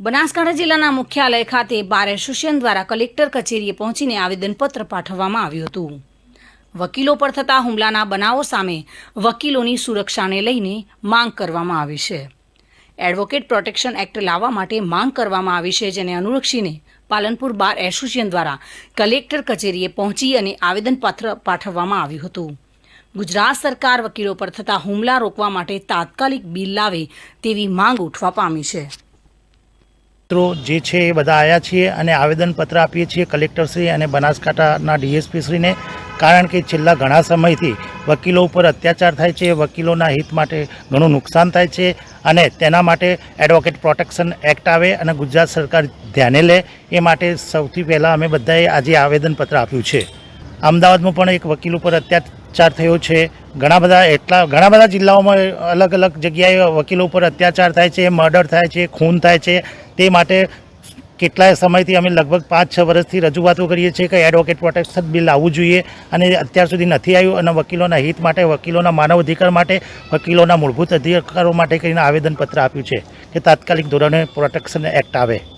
બનાસકાંઠા જિલ્લાના મુખ્યાલય ખાતે બાર એસોસિએશન દ્વારા કલેક્ટર કચેરીએ પહોંચીને આવેદનપત્ર પાઠવવામાં આવ્યું હતું. વકીલો પર થતા હુમલાના બનાવો સામે વકીલોની સુરક્ષાને લઈને માંગ કરવામાં આવી છે. એડવોકેટ પ્રોટેક્શન એક્ટ લાવવા માટે માંગ કરવામાં આવી છે જેને અનુલક્ષીને પાલનપુર બાર એસોસિએશન દ્વારા કલેક્ટર કચેરીએ પહોંચી અને આવેદનપત્ર પાઠવવામાં આવ્યું હતું. ગુજરાત સરકાર વકીલો પર થતા હુમલા રોકવા માટે તાત્કાલિક બિલ લાવે તેવી માંગ ઉઠવા પામી છે. મિત્રો જે છે એ બધા આવ્યા છીએ અને આવેદનપત્ર આપીએ છીએ કલેક્ટરશ્રી અને બનાસકાંઠાના ડીએસપીશ્રીને. કારણ કે છેલ્લા ઘણા સમયથી વકીલો ઉપર અત્યાચાર થાય છે, વકીલોના હિત માટે ઘણું નુકસાન થાય છે અને તેના માટે એડવોકેટ પ્રોટેક્શન એક્ટ આવે અને ગુજરાત સરકાર ધ્યાને લે એ માટે સૌથી પહેલાં અમે બધાએ આજે આવેદનપત્ર આપ્યું છે. અમદાવાદમાં પણ એક વકીલ ઉપર અત્યાચાર થયો છે. ઘણા બધા એટલા, ઘણા બધા જિલ્લાઓમાં અલગ અલગ જગ્યાએ વકીલો ઉપર અત્યાચાર થાય છે, મર્ડર થાય છે, ખૂન થાય છે. તે માટે કેટલાય સમયથી અમે લગભગ પાંચ છ વર્ષથી રજૂઆતો કરીએ છીએ કે એડવોકેટ પ્રોટેક્શન બિલ આવવું જોઈએ અને અત્યાર સુધી નથી આવ્યું અને વકીલોના હિત માટે, વકીલોના માનવ અધિકાર માટે, વકીલોના મૂળભૂત અધિકારો માટે કરીને આવેદનપત્ર આપ્યું છે કે તાત્કાલિક ધોરણે પ્રોટેક્શન એક્ટ આવે.